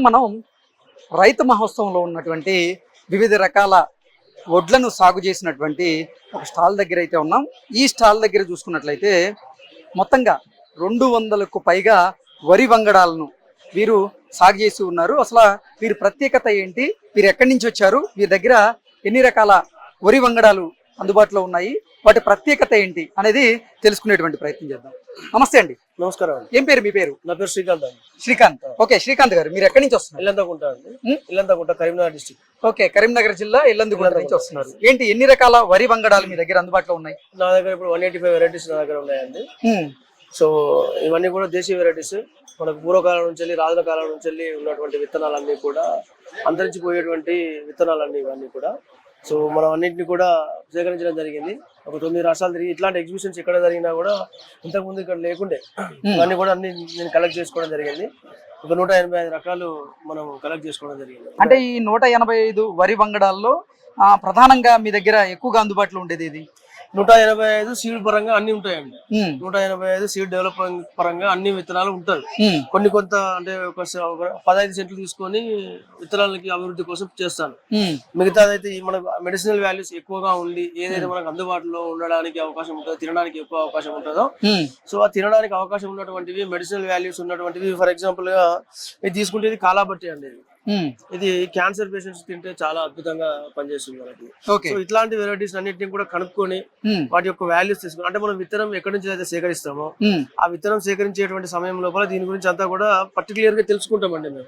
ప్రస్తుతం మనం రైతు మహోత్సవంలో ఉన్నటువంటి వివిధ రకాల వడ్లను సాగు చేసినటువంటి ఒక స్టాల్ దగ్గర అయితే ఉన్నాం. ఈ స్టాల్ దగ్గర చూసుకున్నట్లయితే మొత్తంగా రెండు వందలకు పైగా వరి వంగడాలను వీరు సాగు చేసి ఉన్నారు. అసలు వీరి ప్రత్యేకత ఏంటి? వీరు ఎక్కడి నుంచి వచ్చారు? వీరి దగ్గర ఎన్ని రకాల వరి వంగడాలు అందుబాటులో ఉన్నాయి. వాటి ప్రత్యేకత ఏంటి అనేది తెలుసుకునేటువంటి ప్రయత్నం చేద్దాం. నమస్తే అండి. నమస్కారం అండి. ఏం పేరు మీ పేరు? నా పేరు శ్రీకాంత్ అండి. శ్రీకాంత్. ఓకే శ్రీకాంత్ గారు మీరు ఎక్కడి నుంచి వస్తున్నారు? ఇల్లంతకుంట అండి? ఇల్లంతకుంట కరీంనగర్ డిస్టిక్ ఓకే కరీంనగర్ జిల్లా ఇల్లందుగుంట నుంచి వస్తున్నారు. ఏంటి ఎన్ని రకాల వరి వంగడాలు మీ దగ్గర అందుబాటులో ఉన్నాయి? నా దగ్గర ఇప్పుడు వన్ ఎయిటీ ఫైవ్ వెరైటీస్ నా దగ్గర ఉన్నాయండి. సో ఇవన్నీ కూడా దేశీయ వెరైటీస్ మనకు పూర్వకాలం నుంచి వెళ్ళి రాజుల కాలం నుంచి వెళ్ళి ఉన్నటువంటి విత్తనాలన్నీ కూడా అంతరించిపోయేటువంటి విత్తనాలన్నీ ఇవన్నీ కూడా. సో మనం అన్నింటినీ కూడా సేకరించడం జరిగింది. ఒక తొమ్మిది రాష్ట్రాలు తిరిగి ఇట్లాంటి ఎగ్జిబిషన్స్ ఎక్కడ జరిగినా కూడా ఇంతకుముందు ఇక్కడ లేకుండే. ఇవన్నీ కూడా అన్ని నేను కలెక్ట్ చేసుకోవడం జరిగింది. ఒక నూట ఎనభై ఐదు రకాలు మనం కలెక్ట్ చేసుకోవడం జరిగింది. అంటే ఈ నూట ఎనభై ఐదు వరి వంగడాల్లో ప్రధానంగా మీ దగ్గర ఎక్కువగా అందుబాటులో ఉండేది ఇది నూట ఎనభై ఐదు సీడ్ పరంగా అన్ని ఉంటాయండి. నూట ఎనభై ఐదు సీడ్ డెవలప్మెంట్ పరంగా అన్ని విత్తనాలు ఉంటాయి. కొన్ని కొంత అంటే ఒక పదహైదు సెంట్లు తీసుకొని విత్తనాలకి అభివృద్ధి కోసం చేస్తాను. మిగతాదైతే ఈ మనకు మెడిసినల్ వాల్యూస్ ఎక్కువగా ఉండి ఏదైతే మనకు అందుబాటులో ఉండడానికి అవకాశం ఉంటుందో తినడానికి ఎక్కువ అవకాశం ఉంటుందో సో ఆ తినడానికి అవకాశం ఉన్నటువంటివి మెడిసినల్ వాల్యూస్ ఉన్నటువంటివి ఫర్ ఎగ్జాంపుల్గా ఇది తీసుకుంటే కాలాబట్టి అండి. ఇది. ఉమ్, ఇది క్యాన్సర్ పేషెంట్స్ తింటే చాలా అద్భుతంగా పనిచేస్తుంది మనకి. సో ఇట్లాంటి వెరైటీస్ అన్నిటిని కూడా కనుక్కొని ఉమ్, వాటి యొక్క వాల్యూస్ తీసుకుని అంటే మనం విత్తనం ఎక్కడి నుంచి అయితే సేకరిస్తామో ఉమ్, ఆ విత్తనం సేకరించేటువంటి సమయం లోపల దీని గురించి అంతా కూడా పర్టికులర్గా తెలుసుకుంటామండి మేము.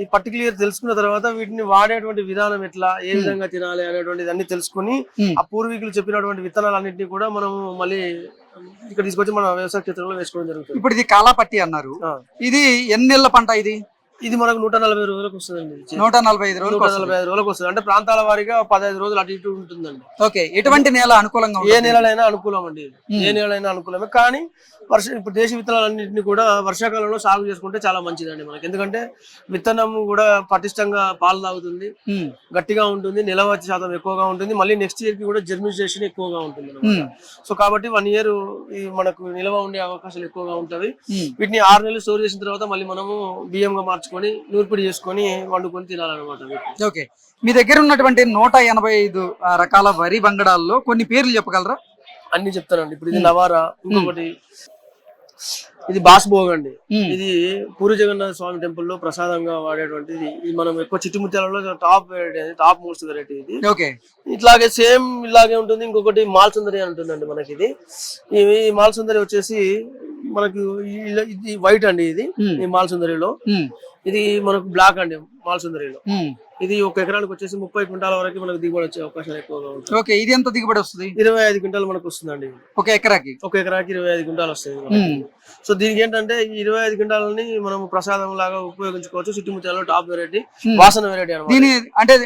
ఈ పర్టికులర్ తెలుసుకున్న తర్వాత వీటిని వాడేటువంటి విధానం ఎట్లా ఏ విధంగా తినాలి అనేటువంటిది అన్ని తెలుసుకుని ఆ పూర్వీకులు చెప్పినటువంటి విత్తనాలన్నింటినీ కూడా మనం మళ్ళీ ఇక్కడ తీసుకొచ్చి మన వ్యవసాయ క్షేత్రంలో వేసుకోవడం జరుగుతుంది. ఇప్పుడు ఇది కాలాపట్టి అన్నారు. ఇది ఎన్ని నెలల పంట ఇది? ఇది మనకు నూట నలభై రోజులకు వస్తుందండి. నూట నలభై ఐదు రోజులు నూట నలభై ఐదు రోజులకు వస్తుంది. అంటే ప్రాంతాల వారీగా పదహైదు రోజులు అటు ఇటు ఉంటుందండి. ఓకే ఎటువంటి నేల అనుకూలంగా ఏ నెలలైనా అనుకూలం అండి. ఏ నెలైనా అనుకూలమే. కానీ వర్ష ఇప్పుడు దేశీ విత్తనాలన్నింటినీ కూడా వర్షాకాలంలో సాగు చేసుకుంటే చాలా మంచిదండి మనకి. ఎందుకంటే విత్తనం కూడా పటిష్టంగా పాలు తాగుతుంది గట్టిగా ఉంటుంది నిలవ శాతం ఎక్కువగా ఉంటుంది మళ్ళీ నెక్స్ట్ ఇయర్కి కూడా జర్మినేషన్ ఎక్కువగా ఉంటుంది సో కాబట్టి వన్ ఇయర్ మనకు నిల్వ ఉండే అవకాశాలు ఎక్కువగా ఉమ్. వీటిని ఆరు నెలలు స్టోర్ చేసిన తర్వాత మళ్ళీ మనము బియ్యంగా మార్చుకొని నూర్పిడి చేసుకొని వండుకొని తినాలన్నమాట. ఓకే. మీ దగ్గర ఉన్నటువంటి నూట ఎనభై ఐదు రకాల వరి వంగడాల్లో కొన్ని పేర్లు చెప్పగలరా? అన్ని చెప్తానండి. ఇప్పుడు ఇది నవారా ఇంకొకటి ఇది బాస్భోగ్ అండి. ఇది పూరి జగన్నాథ స్వామి టెంపుల్లో ప్రసాదంగా వాడేటువంటిది. ఇది మనం ఎక్కువ చిట్టుముత్యాలలో టాప్ టాప్ మోస్ట్ వెరైటీ ఇది. ఓకే. ఇట్లాగే సేమ్ ఇలాగే ఉంటుంది ఇంకొకటి మాల్ సుందరి అని ఉంటుందండి మనకి ఇది ఈ మాల్ సుందరి వచ్చేసి మనకు ఇది వైట్ అండి ఇది. ఉమ్, ఈ మాల్ సుందరిలో ఉమ్, ఇది మనకు బ్లాక్ అండి మాల్ సుందరిలో ఉమ్. ఇది ఒక ఎకరానికి వచ్చేసి ముప్పై క్వింటాల వరకు మనకు దిగుబడి వచ్చే అవకాశాలు ఎక్కువగా ఉంటాయి. ఓకే ఇది ఎంత దిగుబడి వస్తుంది? ఇరవై ఐదు క్వింటాలు మనకు వస్తుందండి. ఒక ఎకరాకి? ఒక ఎకరాకి ఇరవై ఐదు క్వింటాలు. ఉమ్, సో దీనికి ఏంటంటే ఈ ఇరవై ఐదు క్వింటాలని మనం ప్రసాదం లాగా ఉపయోగించుకోవచ్చు. చుట్టుముత్యాలలో టాప్ వెరైటీ. వాసన వెరైటీ అనమాట. దీని అంటే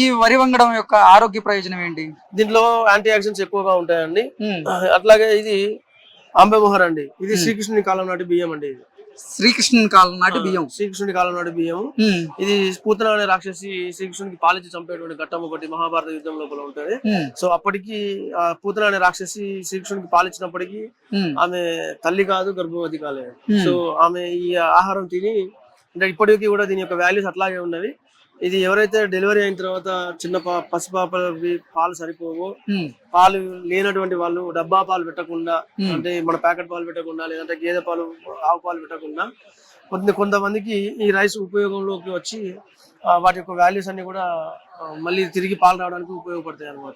ఈ వరి వంగడం యొక్క ఆరోగ్య ప్రయోజనం ఏంటి? దీంట్లో యాంటీ ఆక్సిడెంట్స్ ఎక్కువగా ఉంటాయండి. అట్లాగే ఇది అంబెమోహర్ అండి ఇది శ్రీకృష్ణుని కాలం నాటి బియ్యం అండి ఇది. శ్రీకృష్ణుని కాలం నాటి బియ్యం. శ్రీకృష్ణుని కాలం నాటి బియ్యం. ఇది పూతన అనే రాక్షసి శ్రీకృష్ణునికి పాలించి చంపేటువంటి ఘట్టం ఒకటి మహాభారత యుద్ధం లోపల ఉంటుంది. సో అప్పటికి ఆ పూతన అనే రాక్షసి శ్రీకృష్ణునికి పాలించినప్పటికీ ఆమె తల్లి కాదు గర్భవతి కాలేదు. సో ఆమె ఈ ఆహారం తిని అంటే ఇప్పటికీ కూడా దీని యొక్క వాల్యూస్ అట్లాగే ఉన్నవి. ఇది ఎవరైతే డెలివరీ అయిన తర్వాత చిన్న పా పసిపాపలకి పాలు సరిపోవో. పాలు లేనటువంటి వాళ్ళు డబ్బా పాలు పెట్టకుండా. అంటే మన ప్యాకెట్ పాలు పెట్టకుండా లేదంటే గేదె పాలు ఆవు పాలు పెట్టకుండా కొంత కొంతమందికి ఈ రైస్ ఉపయోగంలోకి వచ్చి వాటి యొక్క వాల్యూస్ అన్ని కూడా మళ్ళీ తిరిగి పాలు రావడానికి ఉపయోగపడతాయి అనమాట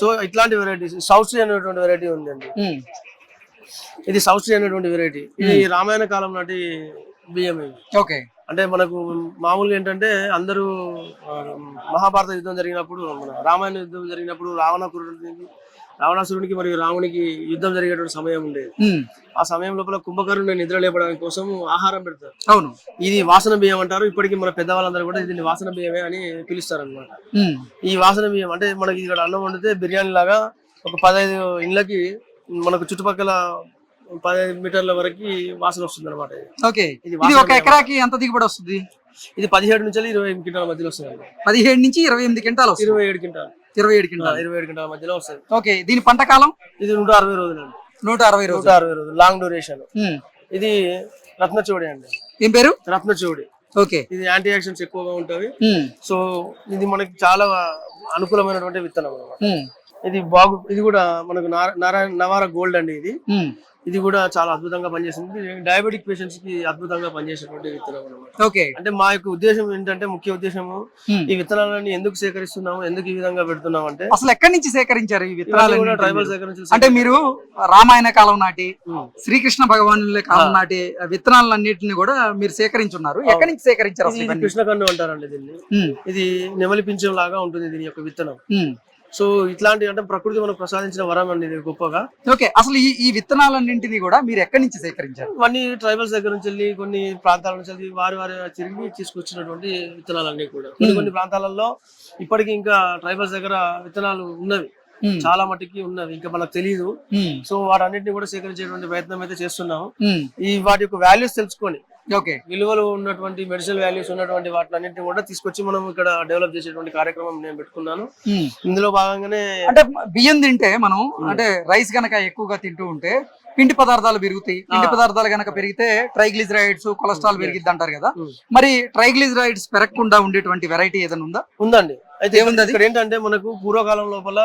సో ఇట్లాంటి వెరైటీస్ సౌత్ సీ అనేటువంటి వెరైటీ ఉందండి. ఇది సౌత్ సీ అనేటువంటి వెరైటీ. ఇది రామాయణ కాలం నాటి బియ్యం ఓకే. అంటే మనకు మామూలుగా ఏంటంటే అందరూ మహాభారత యుద్ధం జరిగినప్పుడు మన రామాయణ యుద్ధం జరిగినప్పుడు రావణాసురుడికి రావణాసురునికి మరియు రామునికి యుద్ధం జరిగేటువంటి సమయం ఉండేది. ఆ సమయం లోపల కుంభకర్ణుని నిద్ర లేపడానికి కోసం ఆహారం పెడతారు. అవును. ఇది వాసన బియ్యం అంటారు. ఇప్పటికీ మన పెద్దవాళ్ళందరూ కూడా దీన్ని వాసన బియ్యమే అని పిలుస్తారు అనమాట ఈ వాసన బియ్యం అంటే మనకి ఇక్కడ అన్నం వండితే బిర్యానీ లాగా ఒక పదహైదు ఇళ్ళకి మనకు చుట్టుపక్కల పదహైదు మీటర్ల వరకు వాసన వస్తుంది అనమాట ఓకే. ఇది ఒక ఎకరాకి ఎంత దిగుబడి వస్తుంది? ఇది పదిహేడు నుంచి ఇరవై ఎనిమిది క్వింటాల మధ్యలో వస్తుంది పదిహేడు నుంచి ఇరవై ఎనిమిది క్వింటాలు ఇరవై ఏడు క్వింటాల్. ఇరవై ఏడు క్వింటాలు. ఇరవై ఏడు క్వింటాల మధ్యలో వస్తుంది. ఓకే. దీని పంట కాలం? ఇది నూట అరవై రోజులు అండి. నూట అరవై రోజులు. అరవై రోజులు. Long duration. ఇది రత్నచూడి అండి. ఏం పేరు? రత్నచూడి. ఓకే. ఇది యాంటీ యాక్షన్స్ ఎక్కువగా ఉంటాయి సో ఇది మనకి చాలా అనుకూలమైనటువంటి విత్తనం ఇది బాగు ఇది కూడా మనకు నారా- నారాయణ నవార గోల్డ్ అండి ఇది. ఇది కూడా చాలా అద్భుతంగా పనిచేస్తుంది. డయాబెటిక్ పేషెంట్స్కి అద్భుతంగా పనిచేసేటువంటి విత్తనం ఓకే. అంటే మా యొక్క ఉద్దేశం ఏంటంటే ముఖ్య ఉద్దేశము. ఈ విత్తనాలని ఎందుకు సేకరిస్తున్నాము ఎందుకు ఈ విధంగా పెడుతున్నాం అంటే అసలు ఎక్కడి నుంచి సేకరించారు ఈ విత్తనాలు ట్రైబల్ నుంచి అంటే మీరు రామాయణ కాలం నాటి. శ్రీకృష్ణ భగవానుల కాలం నాటి విత్తనాలన్నింటిని కూడా మీరు సేకరించున్నారు. ఎక్కడి నుంచి సేకరించారు? కృష్ణకన్ను అంటారండి దీన్ని. ఇది నెమలి పింఛం లాగా ఉంటుంది దీని యొక్క విత్తనం. సో ఇట్లాంటి అంటే ప్రకృతి మనకు ప్రసాదించిన వరం అండి ఇది గొప్పగా. ఓకే అసలు ఈ ఈ విత్తనాలన్నింటినీ కూడా మీరు ఎక్కడి నుంచి సేకరించారు? ఇవన్నీ ట్రైబల్స్ దగ్గర నుంచి వెళ్ళి కొన్ని ప్రాంతాల నుంచి వెళ్ళి వారి వారి తిరిగి తీసుకొచ్చినటువంటి విత్తనాలన్నీ కూడా. కొన్ని కొన్ని ప్రాంతాలలో ఇప్పటికీ ఇంకా ట్రైబల్స్ దగ్గర విత్తనాలు ఉన్నవి. చాలా మటుకి ఉన్నవి ఇంకా మనకు తెలియదు సో వాటన్నిటిని కూడా సేకరించేటువంటి ప్రయత్నం అయితే చేస్తున్నాము. ఈ వాటి యొక్క వాల్యూస్ తెలుసుకొని ఓకే. విలువలు ఉన్నటువంటి మెడిసినల్ వాల్యూస్ ఉన్నటువంటి వాటిని కూడా తీసుకొచ్చి మనం ఇక్కడ డెవలప్ చేసేటువంటి కార్యక్రమం నేను పెట్టుకున్నాను. ఇందులో భాగంగానే అంటే బియ్యం తింటే మనం అంటే రైస్ గనక ఎక్కువగా తింటూ ఉంటే పిండి పదార్థాలు పెరుగుతాయి. పిండి. పదార్థాలు గనక పెరిగితే ట్రైగ్లిజరైడ్స్ కొలెస్ట్రాల్ పెరిగిద్ది అంటారు కదా. మరి ట్రైగ్లిజరైడ్స్ పెరగకుండా ఉండేటువంటి వెరైటీ ఏదైనా ఉందా? ఉందండి. అయితే ఏముంది? ఇక్కడ ఏంటంటే మనకు పూర్వకాలం లోపల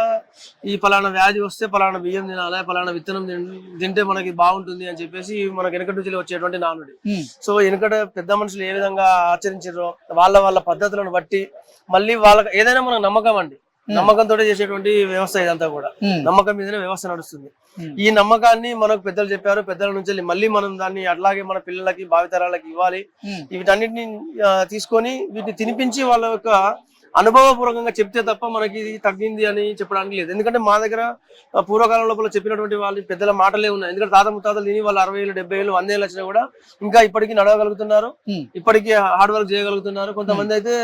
ఈ పలానా వ్యాధి వస్తే పలానా బియ్యం తినాలి పలానా విత్తనం తిన్- తింటే మనకి బాగుంటుంది అని చెప్పేసి మనకి వెనకటి నుంచి వచ్చేటువంటి నానుడి. సో వెనకట పెద్ద మనుషులు ఏ విధంగా ఆచరించారో వాళ్ళ వాళ్ళ పద్ధతులను బట్టి మళ్ళీ వాళ్ళకి ఏదైనా మనకు నమ్మకం అండి. నమ్మకంతో చేసేటువంటి వ్యవస్థ ఇదంతా కూడా. నమ్మకం మీదనే వ్యవస్థ నడుస్తుంది. ఈ నమ్మకాన్ని మనకు పెద్దలు చెప్పారు పెద్దల నుంచి వెళ్ళి మళ్ళీ మనం దాన్ని అట్లాగే మన పిల్లలకి భావితరాలకి ఇవ్వాలి. వీటన్నిటిని తీసుకొని వీటిని తినిపించి వాళ్ళ యొక్క అనుభవపూర్వకంగా చెప్తే తప్ప మనకి ఇది తగ్గింది అని చెప్పడానికి లేదు. ఎందుకంటే మా దగ్గర పూర్వకాలం లోపల చెప్పినటువంటి వాళ్ళ పెద్దల మాటలే ఉన్నాయి. ఎందుకంటే తాత ముత్తాతలు తిని వాళ్ళు అరవై ఏళ్ళు డెబ్బై ఏళ్ళు వంద ఏళ్ళు వచ్చినా కూడా ఇంకా ఇప్పటికీ నడవగలుగుతున్నారు. ఇప్పటికీ హార్డ్ వర్క్ చేయగలుగుతున్నారు. కొంతమంది అయితే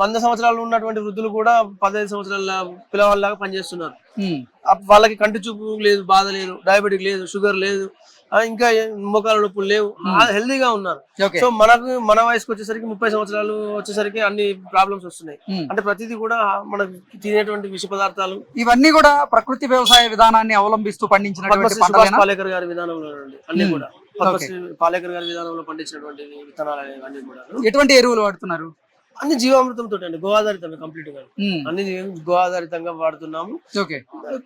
వంద సంవత్సరాలు ఉన్నటువంటి వృద్ధులు కూడా పదహైదు సంవత్సరాల పిల్లవాళ్ళలాగా పనిచేస్తున్నారు. ఉమ్, ఆ వాళ్ళకి కంటి చూపు లేదు బాధ లేదు డయాబెటిక్ లేదు షుగర్ లేదు. ఇంకా మోకాల నొప్పులు లేవు. హెల్దీగా ఉన్నారు. సో మనకు మన వయసుకు వచ్చేసరికి ముప్పై సంవత్సరాలు వచ్చేసరికి అన్ని ప్రాబ్లమ్స్ వస్తున్నాయి. అంటే ప్రతిదీ కూడా మనకు తినేటువంటి విష పదార్థాలు. ఇవన్నీ కూడా ప్రకృతి వ్యవసాయ విధానాన్ని అవలంబిస్తూ పంటలేనా? పాలేకర్ గారి విధానంలో అన్ని కూడా. పాలేకర్ గారి విధానంలో పండించినటువంటి విత్తనాలు అన్ని కూడా. ఎటువంటి ఎరువులు వాడుతున్నారు? అన్ని జీవామృతం తోటి అండి గో ఆధారితంగా కంప్లీట్గా అన్ని గో ఆధారితంగా వాడుతున్నాము. ఓకే.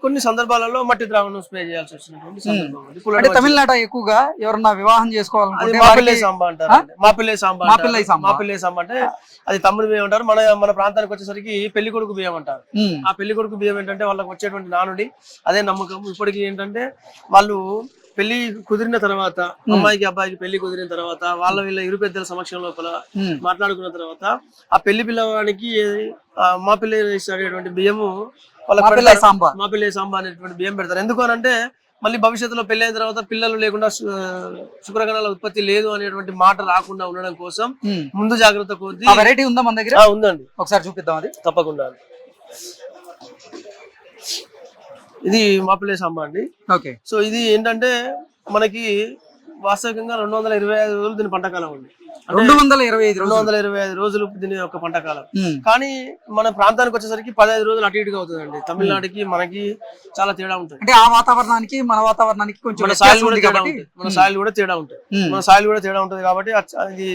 కొన్ని సందర్భాలలో మట్టి ద్రావణం స్ప్రే చేయాల్సి వచ్చినటువంటి సందర్భం ఉంది. అంటే పుల్లటి తమిళనాట ఎక్కువగా ఎవరన్నా వివాహం అది చేసుకోవాలనుకుంటే మాపిల్లే వారికి- సాంబా అంటారు మాపిల్లే సాంబా మాపిల్లై సాంబా. మాపిల్లే సాంబా అంటే అది తమ్ముడు బియ్యం అంటారు. మన మన ప్రాంతానికి వచ్చేసరికి పెళ్ళి కొడుకు బియ్యం అంటారు. ఉమ్, ఆ పెళ్ళి కొడుకు బియ్యం ఏంటంటే వాళ్ళకి వచ్చేటువంటి నానుడి అదే నమ్మకం. ఇప్పటికి ఏంటంటే వాళ్ళు పెళ్ళి కుదిరిన తర్వాత అమ్మాయికి అబ్బాయికి పెళ్ళి కుదిరిన తర్వాత వాళ్ళ వీళ్ళ ఇరు పెద్దల సమక్షం లోపల మాట్లాడుకున్న తర్వాత ఆ పెళ్ళి పిల్లవానికి ఆ, మా పిల్ల అనేటువంటి బియ్యము పెడతారు. సాంబా. మా పిల్ల సాంబా అనేటువంటి బియ్యం పెడతారు. ఎందుకు అంటే మళ్ళీ భవిష్యత్తులో పెళ్ళి అయిన తర్వాత పిల్లలు లేకుండా శుక్రకణాల ఉత్పత్తి లేదు అనేటువంటి మాట రాకుండా ఉండడం కోసం. ముందు జాగ్రత్త కొద్ది వెరైటీ ఉందా మన దగ్గర? ఉందండి. ఒకసారి చూపిద్దాం అది. తప్పకుండా ఇది మాపిల్లే సాంబా అండి. ఓకే. సో ఇది ఏంటంటే మనకి వాస్తవికంగా రెండు వందల ఇరవై ఐదు రోజులు దీని పంటకాలం ఉంది రెండు వందల ఇరవై ఐదు రెండు రోజులు. వందల ఇరవై ఐదు రోజులు దీని యొక్క పంటకాలం. కానీ మన ప్రాంతానికి వచ్చేసరికి పదహైదు రోజులు అటు ఇటుగా అవుతుందండి. తమిళనాడుకి మనకి చాలా తేడా ఉంటుంది. అంటే ఆ వాతావరణానికి మన వాతావరణానికి కొంచెం మన సాయిల్ కూడా తేడా ఉంటుంది. మన సాయిల్ కూడా తేడా ఉంటుంది. మన సాయిల్ కూడా తేడా ఉంటుంది కాబట్టి అది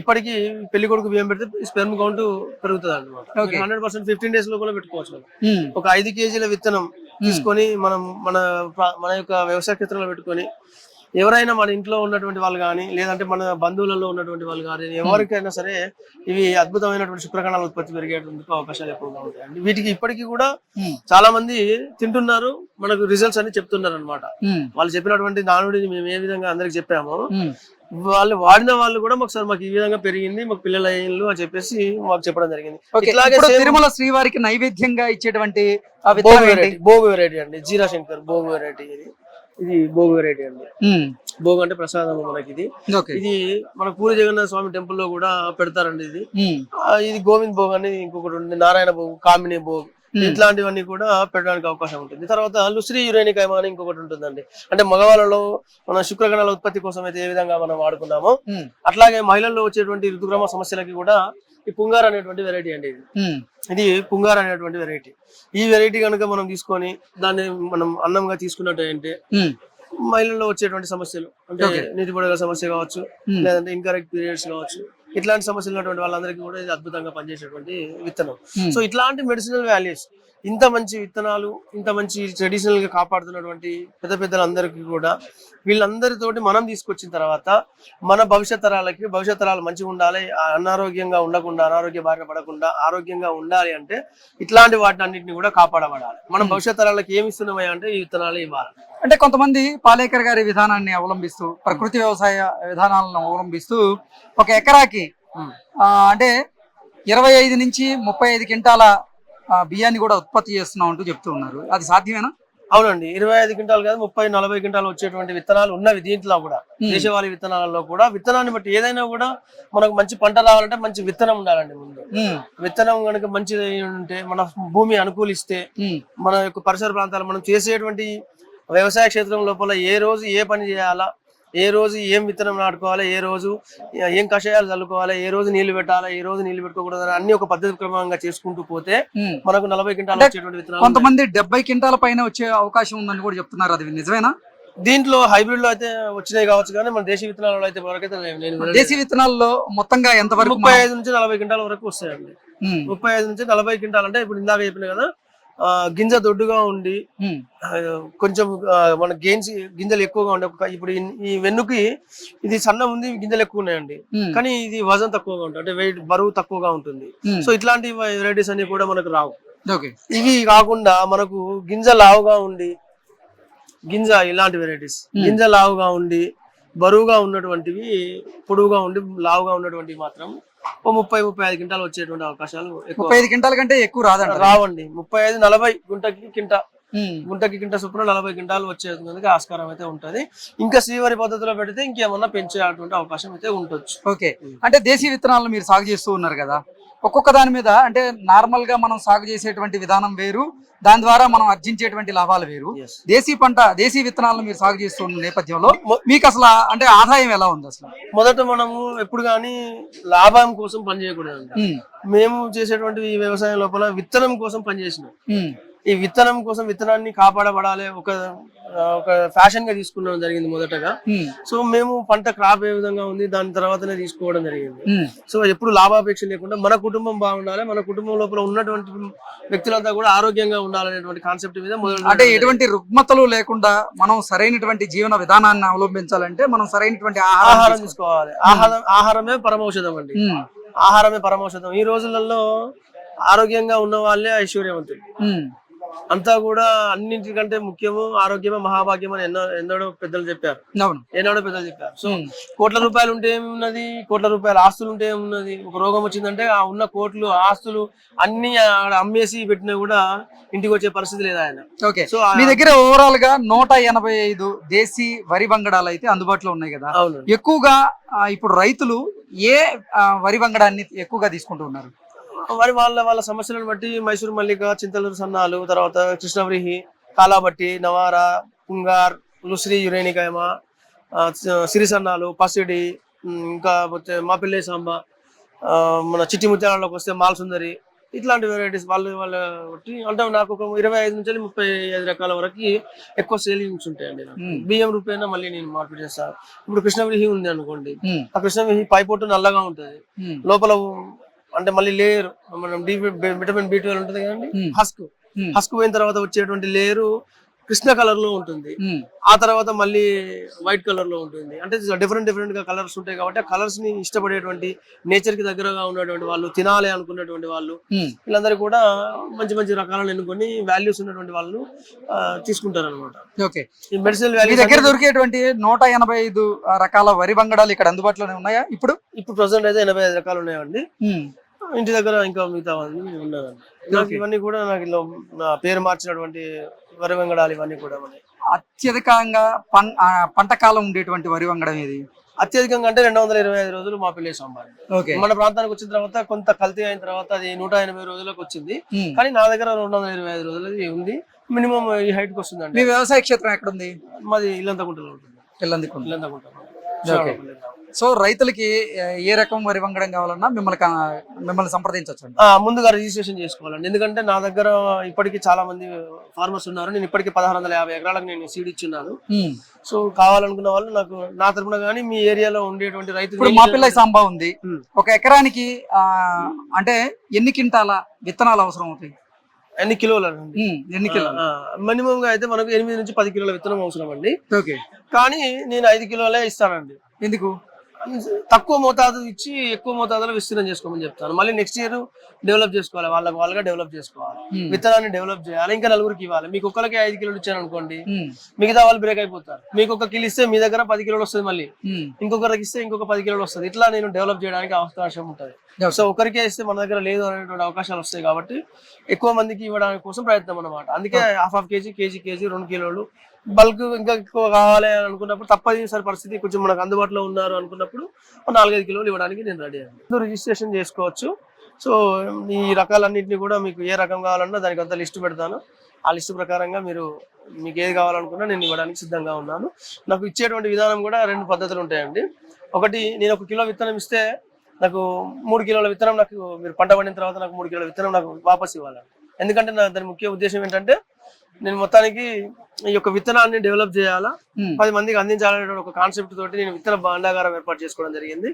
ఇప్పటికి పెళ్ళి కొడుకు బియ్యం పెడితే స్పెర్మ్ కౌంట్ పెరుగుతుంది. అనమాట హండ్రెడ్ పర్సెంట్ ఫిఫ్టీన్ డేస్లో కూడా పెట్టుకోవచ్చు ఒక ఐదు కేజీల విత్తనం తీసుకొని మనం మన ప్రా- మన యొక్క వ్యవసాయ క్షేత్రంలో పెట్టుకొని ఎవరైనా మన ఇంట్లో ఉన్నటువంటి వాళ్ళు కానీ లేదంటే మన బంధువులలో ఉన్నటువంటి వాళ్ళు కానీ ఎవరికైనా సరే ఇవి అద్భుతమైనటువంటి శుక్రకణాల ఉత్పత్తి పెరిగేటువంటి అవకాశాలు ఎక్కువగా ఉంటాయండి. వీటికి ఇప్పటికీ కూడా చాలా మంది తింటున్నారు మనకు రిజల్ట్స్ అని చెప్తున్నారు అనమాట వాళ్ళు చెప్పినటువంటి నానుడిని మేము ఏ విధంగా అందరికి చెప్పామో. వాళ్ళు వాడిన వాళ్ళు కూడా మాకు సార్ మాకు ఈ విధంగా పెరిగింది మాకు పిల్లల అయ్యిండ్లు అని చెప్పేసి మాకు చెప్పడం జరిగింది. తిరుమల శ్రీవారికి నైవేద్యంగా ఇచ్చేటువంటి భోగు వెరైటీ అండి జీరా శంకర్ భోగు వెరైటీ ఇది. ఇది భోగు వెరైటీ అండి. భోగు అంటే ప్రసాదం మనకి ఇది ఇది మన పూరి జగన్నాథ స్వామి టెంపుల్లో కూడా పెడతారండి ఇది. ఇది గోవింద్ భోగ్ అని ఇంకొకటి ఉంది నారాయణ భోగ్ కామిని భోగ్. ఇట్లాంటివన్నీ కూడా పెట్టడానికి అవకాశం ఉంటుంది. తర్వాత లుశ్రీ యురేనికైమ అని ఇంకొకటి ఉంటుందండి. అంటే మగవాళ్ళలో మన శుక్రగణాల ఉత్పత్తి కోసం అయితే ఏ విధంగా మనం వాడుకున్నామో అట్లాగే మహిళల్లో వచ్చేటువంటి ఋతుక్రమ సమస్యలకి కూడా ఈ పుంగార్ అనేటువంటి వెరైటీ అండి ఇది. ఇది పుంగార్ అనేటువంటి వెరైటీ ఈ వెరైటీ కనుక మనం తీసుకొని దాన్ని మనం అన్నంగా తీసుకున్నట్టు మహిళల్లో వచ్చేటువంటి సమస్యలు అంటే నీటి పడగల సమస్య కావచ్చు. లేదంటే ఇన్కరెక్ట్ పీరియడ్స్ కావచ్చు ఇట్లాంటి సమస్యలు ఉన్నటువంటి వాళ్ళందరికీ కూడా ఇది అద్భుతంగా పనిచేసేటువంటి విత్తనం. సో ఇట్లాంటి మెడిసినల్ వాల్యూస్ ఇంత మంచి విత్తనాలు ఇంత మంచి ట్రెడిషనల్గా కాపాడుతున్నటువంటి పెద్ద పెద్దలందరికీ కూడా వీళ్ళందరితోటి మనం తీసుకొచ్చిన తర్వాత మన భవిష్యత్ తరాలకి భవిష్యత్ తరాలు మంచిగా ఉండాలి అనారోగ్యంగా ఉండకుండా అనారోగ్య బారిన పడకుండా ఆరోగ్యంగా ఉండాలి అంటే ఇట్లాంటి వాటిని అన్నింటినీ కూడా కాపాడబడాలి. మనం భవిష్యత్ తరాలకి ఏమి ఇస్తున్నామా అంటే ఈ విత్తనాలు ఇవ్వాలి. అంటే కొంతమంది పాలేకర్ గారి విధానాన్ని అవలంబిస్తూ ప్రకృతి వ్యవసాయ విధానాలను అవలంబిస్తూ ఒక ఎకరాకి. ఆ, అంటే ఇరవై ఐదు నుంచి ముప్పై ఐదు క్వింటాల బియ్యాన్ని కూడా ఉత్పత్తి చేస్తున్నాం అంటూ చెప్తూ ఉన్నారు. అది సాధ్యమేనా? అవునండి. ఇరవై ఐదు క్వింటాలు కాదు ముప్పై నలభై క్వింటాలు వచ్చేటువంటి విత్తనాలు ఉన్నవి దీంట్లో కూడా. దేశవాళీ విత్తనాలలో కూడా. విత్తనాన్ని బట్టి ఏదైనా కూడా మనకు మంచి పంట రావాలంటే మంచి విత్తనం ఉండాలండి ముందు. విత్తనం కనుక మంచిది ఉంటే మన భూమి అనుకూలిస్తే మన యొక్క పరిసర ప్రాంతాలు మనం చేసేటువంటి వ్యవసాయ క్షేత్రం లోపల ఏ రోజు ఏ పని చేయాలా ఏ రోజు ఏం విత్తనం నాటుకోవాలి ఏ రోజు ఏం కషాయాలు చల్లుకోవాలి ఏ రోజు నీళ్ళు పెట్టాలా ఏ రోజు నీళ్ళు పెట్టుకోకూడదు అని అన్ని ఒక పద్ధతి క్రమంగా చేసుకుంటూ పోతే. మనకు నలభై క్వింటాలు వచ్చేటువంటి విత్తనాలు. కొంతమంది డెబ్బై క్వింటాల పైన వచ్చే అవకాశం ఉందని కూడా చెప్తున్నారు అది నిజమేనా దీంట్లో హైబ్రిడ్లో అయితే వచ్చినాయి కావచ్చు కానీ మన దేశీ విత్తనాలలో అయితే వరకైతే. దేశీ విత్తనాల్లో మొత్తంగా ఎంత వరకు ముప్పై ఐదు నుంచి నలభై క్వింటాల వరకు వస్తాయండి ముప్పై ఐదు నుంచి నలభై క్వింటాల్ అంటే ఇప్పుడు ఇందాక చెప్పిన కదా గింజ దొడ్డుగా ఉండి కొంచెం మన గెయిన్స్ గింజలు ఎక్కువగా ఉండే ఇప్పుడు ఈ- వెన్నుకి ఇది సన్న ఉంది గింజలు ఎక్కువ ఉన్నాయండి. కానీ ఇది వజన్ తక్కువగా ఉంటుంది. అంటే వెయిట్ బరువు తక్కువగా ఉంటుంది. సో ఇట్లాంటి వెరైటీస్ అన్ని కూడా మనకు రావు. ఇవి కాకుండా మనకు గింజ లావుగా ఉండి గింజ ఇలాంటి వెరైటీస్ గింజ లావుగా ఉండి బరువుగా ఉన్నటువంటివి పొడువుగా ఉండి లావుగా ఉన్నటువంటివి మాత్రం ఓ ముప్పై ముప్పై ఐదు క్వింటాలు వచ్చేటువంటి అవకాశాలు ముప్పై ఐదు క్వింటాల కంటే ఎక్కువ రాదంట రావండి. ముప్పై ఐదు నలభై గుంటకి కింట గుంటకి కింట చొప్పున నలభై క్వింటాలు వచ్చేందుకు ఆస్కారం అయితే ఉంటది. ఇంకా శ్రీవారి పద్ధతిలో పెడితే ఇంకేమన్నా పెంచేటువంటి అవకాశం అయితే ఉండొచ్చు. ఓకే. అంటే దేశీ విత్తనాలను మీరు సాగు చేస్తూ ఉన్నారు కదా. ఒక్కొక్క దాని మీద అంటే నార్మల్గా మనం సాగు చేసేటువంటి విధానం వేరు. దాని ద్వారా మనం ఆర్జించేటువంటి లాభాలు వేరు. దేశీ పంట దేశీ విత్తనాలను మీరు సాగు చేస్తున్న నేపథ్యంలో మీకు అసలు అంటే ఆదాయం ఎలా ఉంది అసలు? మొదట మనము ఎప్పుడు కానీ లాభం కోసం పని చేయకూడదు ఉమ్, మేము చేసేటువంటి వ్యవసాయం లోపల విత్తనం కోసం పనిచేసినాం. ఈ విత్తనం కోసం విత్తనాన్ని కాపాడబడాలి ఒక ఒక ఫ్యాషన్గా తీసుకున్నాం జరిగింది మొదటగా. సో మేము పంట క్రాప్ ఏ విధంగా ఉంది దాని తర్వాతనే తీసుకోవడం జరిగింది. సో ఎప్పుడు లాభాపేక్ష లేకుండా మన కుటుంబం బాగుండాలి మన కుటుంబం లోపల ఉన్నటువంటి వ్యక్తులంతా కూడా ఆరోగ్యంగా ఉండాలనేటువంటి కాన్సెప్ట్ మీద అంటే ఎటువంటి రుగ్మతలు లేకుండా మనం సరైనటువంటి జీవన విధానాన్ని అవలంబించాలంటే మనం సరైనటువంటి ఆహారం తీసుకోవాలి. ఆహారం ఆహారమే పరమౌషధం అండి. ఆహారమే పరమౌషధం. ఈ రోజులలో ఆరోగ్యంగా ఉన్న వాళ్ళే ఐశ్వర్యవంతులు. అంతా కూడా అన్నింటికంటే ముఖ్యము ఆరోగ్యమే మహాభాగ్యం అని ఎన్నో ఎన్నడో పెద్దలు చెప్పారు. అవును. ఏనాడో పెద్దలు చెప్పారు. సో కోట్ల రూపాయలు ఉంటే ఏమున్నది? కోట్ల రూపాయల ఆస్తులు ఉంటే ఏమున్నది? ఒక రోగం వచ్చిందంటే ఆ ఉన్న కోట్లు ఆస్తులు అన్ని అమ్మేసి పెట్టినా కూడా ఇంటికి వచ్చే పరిస్థితి లేదు ఆయన. ఓకే. సో మీ దగ్గర ఓవరాల్గా నూట ఎనభై ఐదు దేశీ వరి బంగడాలు అయితే అందుబాటులో ఉన్నాయి కదా. అవును ఎక్కువగా ఇప్పుడు రైతులు ఏ వరి వంగడాన్ని ఎక్కువగా తీసుకుంటూ ఉన్నారు? మరి వాళ్ళ వాళ్ళ సమస్యలను బట్టి మైసూరు మల్లిక చింతలూరు సన్నాలు తర్వాత కృష్ణవ్రీహి కాలాబట్టి నవారా పుంగార్ లుశ్రీ యురేనికాయమ సిరి సన్నాలు పసిడి ఇంకా పోతే మాపిల్లే సాంబ ఆ, మన చిట్టి ముత్యాలలోకి వస్తే మాల్సుందరి ఇట్లాంటి వెరైటీస్ వాళ్ళు వాళ్ళ బట్టి అంటే నాకు ఒక ఇరవై ఐదు నుంచి ముప్పై ఐదు రకాల వరకు ఎక్కువ సేలింగ్స్ ఉంటాయండి బియ్యం రూపాయన మళ్ళీ నేను మార్కెట్ చేస్తాను ఇప్పుడు కృష్ణవ్రీహి ఉంది అనుకోండి. ఆ కృష్ణవ్రీహి పైపొట్టు నల్లగా ఉంటుంది. లోపల అంటే మళ్ళీ లేయర్ మనం డి విటమిన్ బి ట్వెల్వ్ ఉంటుంది కదండి? Hmm. హస్క్ ఉమ్, హస్క్ పోయిన తర్వాత వచ్చేటువంటి లేయరు కృష్ణ కలర్లో ఉంటుంది. ఆ తర్వాత మళ్ళీ వైట్ కలర్లో ఉంటుంది. అంటే డిఫరెంట్ డిఫరెంట్గా కలర్స్ ఉంటాయి కాబట్టి ఆ కలర్స్ని ఇష్టపడేటువంటి నేచర్కి దగ్గరగా ఉన్నటువంటి వాళ్ళు తినాలి అనుకున్నటువంటి వాళ్ళు. వీళ్ళందరూ కూడా మంచి మంచి రకాలను ఎన్నుకొని వాల్యూస్ ఉన్నటువంటి వాళ్ళు తీసుకుంటారు అనమాట ఓకే. మెడిసినల్ మీ వాల్యూస్ దగ్గర దొరికేటువంటి నూట ఎనభై ఐదు రకాల వరి బంగడాలు ఇక్కడ అందుబాటులోనే ఉన్నాయా ఇప్పుడు? ఇప్పుడు ప్రజెంట్ అయితే ఎనభై ఐదు రకాలు ఉన్నాయండి. ఇంటి దగ్గర ఇంకా మిగతా నాకు ఇవన్నీ కూడా నాకు ఇలా పేరు మార్చినటువంటి వరి వెంగడాలు ఇవన్నీ కూడా ఉన్నాయి. అత్యధికంగా పంట కాలం ఉండేటువంటి వరి వంగడం ఇది అత్యధికంగా అంటే రెండు వందల ఇరవై ఐదు రోజులు మా పిల్లే సాంబార్ ఓకే. మన ప్రాంతానికి వచ్చిన తర్వాత కొంత కల్తీ అయిన తర్వాత అది నూట ఎనభై రోజులకు వచ్చింది. కానీ నా దగ్గర రెండు వందల ఇరవై ఐదు రోజులది ఉంది. మినిమం ఈ హైట్కి మీ వస్తుందండి వ్యవసాయ క్షేత్రం ఎక్కడుంది? మాది ఇల్లంతకుంటలో ఉంటుంది. పిల్లందికుంది ఇల్లంతకుంట. సో రైతులకి ఏ, రకం వరి వంగడం కావాలన్నా మిమ్మల్ని మిమ్మల్ని సంప్రదించవచ్చు ఆ, ముందుగా రిజిస్ట్రేషన్ చేసుకోవాలండి. ఎందుకంటే నా దగ్గర ఇప్పటికి చాలా మంది ఫార్మర్స్ ఉన్నారు. నేను ఇప్పటికి పదహారు వందల యాభై ఎకరాలకు నేను సీడ్ ఇచ్చున్నాను. సో కావాలనుకున్న వాళ్ళు నాకు నా తరపున కానీ మీ ఏరియాలో ఉండేటువంటి రైతులు ఇప్పుడు మా పిల్లై సాంబా ఉంది. ఒక ఎకరానికి అంటే ఎన్ని క్వింటాల విత్తనాలు అవసరం అవుతాయి? ఎన్ని కిలోలు అండి ఎన్ని కిలోలు? మినిమం గా అయితే మనకు ఎనిమిది నుంచి పది కిలోల విత్తనం అవసరం అండి ఓకే. కానీ నేను ఐదు కిలోలే ఇస్తానండి. ఎందుకు? తక్కువ మోతాదు ఇచ్చి ఎక్కువ మోతాదులో విస్తీర్ణం చేసుకోమని చెప్తాను. మళ్ళీ నెక్స్ట్ ఇయర్ డెవలప్ చేసుకోవాలి. వాళ్ళకి వాళ్ళగా డెవలప్ చేసుకోవాలి. ఉమ్, విత్తనాన్ని డెవలప్ చేయాలి. ఇంకా నలుగురికి ఇవ్వాలి. మీకు ఒక్కరికి ఐదు కిలోలు ఇచ్చాను అనుకోండి ఉమ్, మిగతా వాళ్ళు బ్రేక్ అయిపోతారు. మీకు ఒక కిలో ఇస్తే మీ దగ్గర పది కిలోలు వస్తుంది మళ్ళీ. ఉమ్, ఇంకొకరికి ఇస్తే ఇంకొక పది కిలోలు వస్తుంది. ఇట్లా నేను డెవలప్ చేయడానికి అవకాశం ఉంటుంది. సో ఒకరికే ఇస్తే మన దగ్గర లేదు అనేటువంటి అవకాశాలు వస్తాయి కాబట్టి ఎక్కువ మందికి ఇవ్వడానికి కోసం ప్రయత్నం అన్నమాట. అందుకే half half KG KG KG రెండు కిలోలు. బల్క్ ఇంకా ఎక్కువ కావాలి అని అనుకున్నప్పుడు తప్పనిసరి పరిస్థితి కొంచెం మనకు అందుబాటులో ఉన్నారు అనుకున్నప్పుడు నాలుగైదు కిలోలు ఇవ్వడానికి నేను రెడీ అండి రిజిస్ట్రేషన్ చేసుకోవచ్చు. సో ఈ రకాలన్నింటినీ కూడా మీకు ఏ రకం కావాలన్నా దానికి అంత లిస్ట్ పెడతాను. ఆ లిస్ట్ ప్రకారంగా మీరు మీకు ఏది కావాలనుకున్నా నేను ఇవ్వడానికి సిద్ధంగా ఉన్నాను. నాకు ఇచ్చేటువంటి విధానం కూడా రెండు పద్ధతులు ఉంటాయండి. ఒకటి నేను ఒక కిలో విత్తనం ఇస్తే నాకు మూడు కిలోల విత్తనం నాకు మీరు పంట పండిన తర్వాత నాకు మూడు కిలోల విత్తనం నాకు వాపస్ ఇవ్వాలి. ఎందుకంటే నా దాని ముఖ్య ఉద్దేశం ఏంటంటే నేను మొత్తానికి ఈ యొక్క విత్తనాన్ని డెవలప్ చేయాలా? పది మందికి అందించాలనే ఒక కాన్సెప్ట్ తోటి నేను విత్తన భాండాగారం ఏర్పాటు చేసుకోవడం జరిగింది.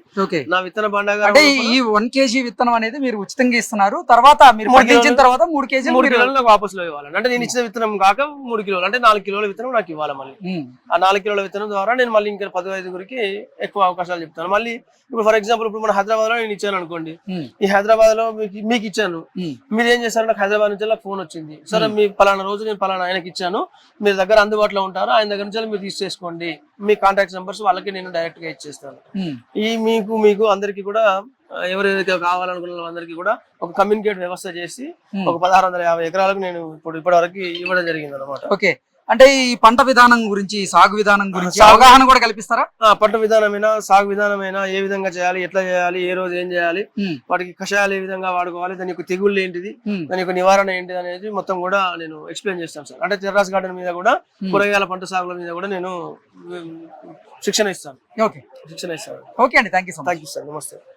నా విత్తన భాండాగారం అంటే ఈ వన్ కేజీ విత్తనం అనేది మీరు ఉచితంగా ఇస్తున్నారు. తర్వాత మీరు పండించిన తర్వాత మూడు కేజీలు మూడు కిలోలు నాకు వాపసులో ఇవ్వాలి అంటే నేను ఇచ్చిన విత్తనం కాక మూడు కిలోలు అంటే నాలుగు కిలోల విత్తనం నాకు ఇవ్వాలి మళ్ళీ. ఆ నాలుగు కిలోల విత్తనం ద్వారా నేను మళ్ళీ ఇంకా పది ఐదుగురికి ఎక్కువ అవకాశాలు చెప్తాను. మళ్ళీ ఇప్పుడు ఫర్ ఎగ్జాంపుల్ ఇప్పుడు మన హైదరాబాద్లో నేను ఇచ్చాను అనుకోండి. ఈ హైదరాబాద్లో మీకు మీకు ఇచ్చాను. మీరు ఏం చేస్తారు నాకు హైదరాబాద్ నుంచి ఫోన్ వచ్చింది. సరే మీ పలానా రోజు నేను పలానా ఆయనకి ఇచ్చాను. మీరు దగ్గర అందుబాటులో ఉంటారు ఆయన దగ్గర నుంచి మీరు తీసేసుకోండి. మీ కాంటాక్ట్ నెంబర్స్ వాళ్ళకి నేను డైరెక్ట్గా ఇచ్చేస్తాను. ఈ మీకు మీకు అందరికి కూడా ఎవరైతే కావాలనుకున్న వాళ్ళందరికీ కూడా ఒక కమ్యూనికేట్ వ్యవస్థ చేసి. ఒక పదహారు వందల యాభై ఎకరాలకు నేను ఇప్పుడు ఇప్పటి వరకు ఇవ్వడం జరిగింది అనమాట ఓకే. అంటే ఈ పంట విధానం గురించి సాగు విధానం గురించి అవగాహన కూడా కల్పిస్తారా? పంట విధానమైనా సాగు విధానమైనా ఏ విధంగా చేయాలి ఎట్లా చేయాలి ఏ రోజు ఏం చేయాలి వాటికి కషాయాలు ఏ విధంగా వాడుకోవాలి దాని యొక్క తెగుళ్ళు ఏంటిది దాని యొక్క నివారణ ఏంటిది అనేది మొత్తం కూడా నేను ఎక్స్ప్లెయిన్ చేస్తాను సార్. అంటే టెర్రాస్ గార్డెన్ మీద కూడా. కూరగాయల పంట సాగుల మీద కూడా నేను శిక్షణ ఇస్తాను. ఓకే. శిక్షణ ఇస్తాను. ఓకే అండి. Thank you so much. Thank you sir. నమస్తే.